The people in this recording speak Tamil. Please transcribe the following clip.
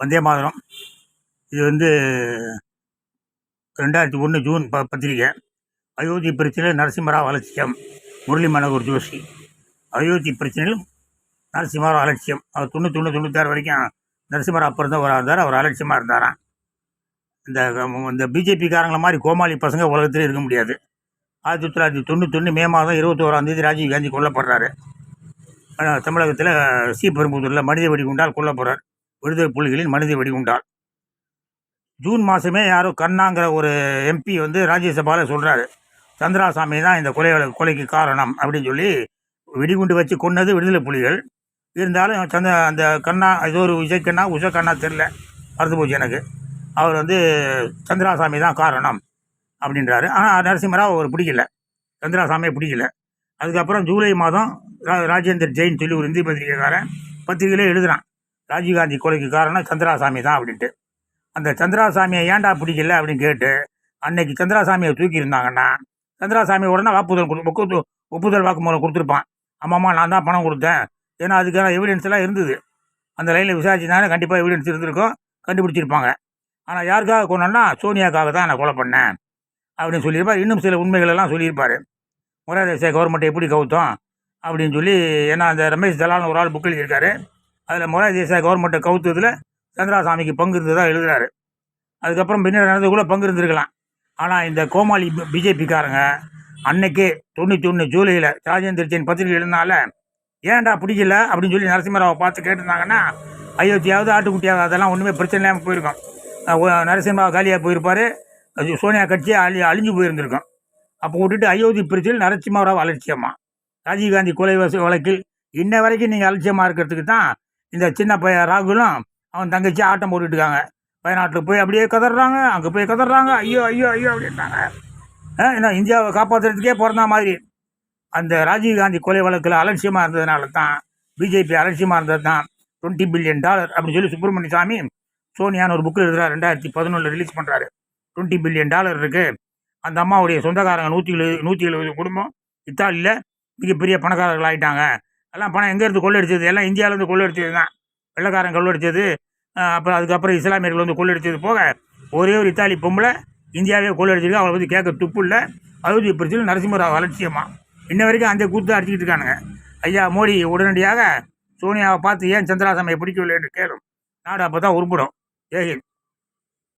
வந்தே மாதிரம். இது வந்து ரெண்டாயிரத்தி ஒன்று ஜூன் ப பத்திரிகை. அயோத்தி பிரச்சனையில் நரசிம்மராவ் அலட்சியம். முரளி மனோகர் ஜோஷி. அயோத்தி பிரச்சனையில் நரசிம்மராவ் அலட்சியம். அவர் ஒன்று தொண்ணூத்தாறு வரைக்கும் நரசிம்மராவ் பிறந்தவராக இருந்தார். அவர் அலட்சியமாக இருந்தாராம். இந்த இந்த பிஜேபிக்காரங்களை மாதிரி கோமாளி பசங்க உலகத்தில் இருக்க முடியாது. ஆயிரத்தி தொள்ளாயிரத்தி தொண்ணூத்தொன்று மே மாதம் இருபத்தோராம் தேதி ராஜீவ் காந்தி கொல்லப்படுறாரு. தமிழகத்தில் தமிழகத்தில் பெரும்புதூரில் மனித வெடிகுண்டால் கொல்லப்படுறார். விடுதலை புலிகளின் மனித வெடிகுண்டால். ஜூன் மாதமே யாரோ கண்ணாங்கிற ஒரு எம்பி வந்து ராஜ்யசபாவில் சொல்கிறாரு சந்திராசாமி தான் இந்த கொலை கொலைக்கு காரணம் அப்படின்னு சொல்லி வெடிகுண்டு வச்சு கொன்னது விடுதலை புலிகள். இருந்தாலும் சந்த அந்த கண்ணா ஏதோ ஒரு விஜய் கண்ணா உஷா கண்ணா தெரில மறந்து போச்சு எனக்கு. அவர் வந்து சந்திராசாமி தான் காரணம் அப்படின்றாரு. ஆனால் நரசிம்மராவ் அவர் பிடிக்கல. சந்திராசாமியை பிடிக்கல. அதுக்கப்புறம் ஜூலை மாதம் ரா- ராஜேந்தர் ஜெயின் சொல்லி ஒரு இந்தி பத்திரிகைக்காரன் பத்திரிகையிலே எழுதுகிறான் ராஜீவ்காந்தி கொலைக்கு காரணம் சந்திராசாமி தான் அப்படின்ட்டு. அந்த சந்திராசாமியை ஏன்டா பிடிக்கல அப்படின்னு கேட்டு அன்னைக்கு சந்திராசாமியை தூக்கி இருந்தாங்கன்னா சந்திராசாமி உடனே வாக்குதல் கொடு- ஒப்புதல் வாக்குமூலம் கொடுத்துருப்பான். ஆமாம்மா நான் தான் பணம் கொடுத்தேன். ஏன்னா அதுக்கான எவிடன்ஸ்லாம் இருந்தது. அந்த லைனில் விசாரிச்சுனாலே கண்டிப்பாக எவிடன்ஸ் இருந்திருக்கும் கண்டுபிடிச்சிருப்பாங்க. ஆனால் யாருக்காக கொண்டோன்னா சோனியாக்காக தான் நான் கொலை பண்ணேன் அப்படின்னு சொல்லியிருப்பார். இன்னும் சில உண்மைகள் எல்லாம் சொல்லியிருப்பார். மொரார் கவர்மெண்ட்டை எப்படி கவுத்தோம் அப்படின்னு சொல்லி ஏன்னா அந்த ரமேஷ் தலால் ஒரு ஆள் புக் எழுதியிருக்காரு. அதில் மொரார் தேசாய் கவர்மெண்ட்டை கவுத்ததில் சந்திராசாமிக்கு பங்கு இருந்ததாக எழுதுகிறாரு அதுக்கப்புறம் பின்னாடி கூட பங்கு இருந்திருக்கலாம் ஆனால் இந்த கோமாளி பிஜேபிக்காரங்க அன்னைக்கே தொண்ணூற்றி ஒன்று ஜூலையில் ராஜேந்திர ஜெயின் பத்திரிகை எழுதினால ஏன்டா பிடிக்கல? அப்படின்னு சொல்லி நரசிம்மராவை பார்த்து கேட்டிருந்தாங்கன்னா அயோத்தியாவது ஆட்டுக்குட்டியாவது அதெல்லாம் ஒன்றுமே பிரச்சனை இல்லாமல் போயிருக்கும். நரசிம்மராவ் காலியாக போயிருப்பார். அது சோனியா கட்சி அழி அழிஞ்சு போயிருந்திருக்கும். அப்போ விட்டுட்டு அயோத்தி பிரச்சனையில் நரசிம்மராவ் அலட்சியமாக ராஜீவ்காந்தி கொலை வச- வழக்கில் இன்ன வரைக்கும் நீங்கள் அலட்சியமாக இருக்கிறதுக்கு தான் இந்த சின்ன பையன் ராகுலும் அவன் தங்கச்சி ஆட்டம் போட்டுட்டு இருக்காங்க. வயநாட்டில் போய் அப்படியே கதறாங்க அங்கே போய் கதறாங்க. ஐயோ ஐயோ ஐயோ அப்படின்றாங்க. ஆ, இந்தியாவை காப்பாற்றுறதுக்கே பிறந்த மாதிரி. அந்த ராஜீவ்காந்தி கொலை வழக்கில் அலட்சியமாக இருந்ததுனால தான் பிஜேபி அலட்சியமாக இருந்தது தான். டுவெண்ட்டி பில்லியன் டாலர் அப்படின்னு சொல்லி சுப்பிரமணிய சாமி சோனியான்னு ஒரு புக்கு எழுதுறாரு. ரெண்டாயிரத்தி பதினொன்றில் ரிலீஸ் பண்ணுறாரு டுவெண்ட்டி பில்லியன் டாலர் இருக்குது அந்த அம்மாவுடைய சொந்தக்காரங்க நூற்றி எழுபது நூற்றி எழுபது குடும்பம் இத்தாலியில் மிகப்பெரிய பணக்காரர்கள் ஆகிட்டாங்க எல்லாம் பணம் எங்கேருந்து கொள்ளடிச்சது? எல்லாம் இந்தியாவிலேருந்து கொள்ளடிச்சது தான். வெள்ளைக்காரன் கொள்ளடிச்சது. அப்புறம் அதுக்கப்புறம் இஸ்லாமியர்கள் வந்து கொள்ளடிச்சது போக ஒரே ஒரு இத்தாலி பொம்பளை இந்தியாவே கொள்ளடிச்சிருக்கு. அவளை பற்றி கேட்க துப்பு இல்லை. அயோத்தி பிரச்சனை நரசிம்மராவ் அலட்சியமாக இன்ன வரைக்கும் அந்த கூத்து அடிச்சுக்கிட்டு இருக்கானுங்க. ஐயா மோடி உடனடியாக சோனியாவை பார்த்து ஏன் சந்திராசாமியை பிடிக்கவில்லை என்று கேளும். நாடு அப்போ தான் உருப்படும் ஜெய்ஹிந்த்.